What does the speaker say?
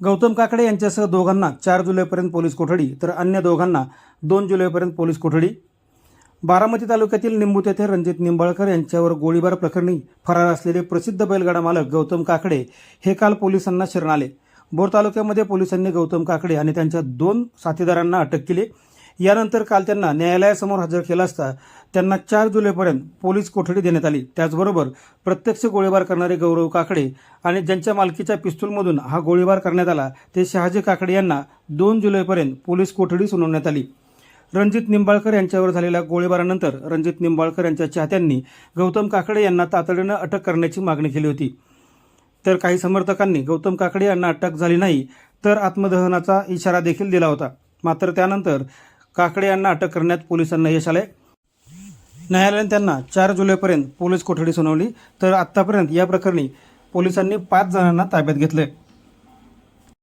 गौतम काकडे यांच्यासह दोघांना चार जुलैपर्यंत पोलीस कोठडी तर अन्य दोघांना दोन जुलैपर्यंत पोलीस कोठडी. बारामती तालुक्यातील निंबूत येथे रणजित निंबाळकर यांच्यावर गोळीबार प्रकरणी फरार असलेले प्रसिद्ध बैलगाडा मालक गौतम काकडे हे काल पोलिसांना शरण आले. बोर तालुक्यामध्ये पोलिसांनी गौतम काकडे आणि त्यांच्या दोन साथीदारांना अटक केली. यानंतर काल त्यांना न्यायालयासमोर हजर केला असता त्यांना चार जुलैपर्यंत पोलीस कोठडी देण्यात आली. त्याचबरोबर प्रत्यक्ष गोळीबार करणारे गौरव काकडे आणि ज्यांच्या मालकीच्या पिस्तूलमधून हा गोळीबार करण्यात आला ते शहाजी काकडे यांना दोन जुलैपर्यंत पोलीस कोठडी सुनावण्यात आली. रणजित निंबाळकर यांच्यावर झालेल्या गोळीबारानंतर रणजित निंबाळकर यांच्या चाहत्यांनी गौतम काकडे यांना तातडीनं अटक करण्याची मागणी केली होती. तर काही समर्थकांनी गौतम काकडे यांना अटक झाली नाही तर आत्मदहनाचा इशारा देखील दिला होता. मात्र त्यानंतर काकडे यांना अटक करण्यात पोलिसांना यश आले न्यायालयाने त्यांना चार जुलैपर्यंत पोलीस कोठडी सुनावली. तर आत्तापर्यंत या प्रकरणी पोलिसांनी पाच जणांना ताब्यात घेतले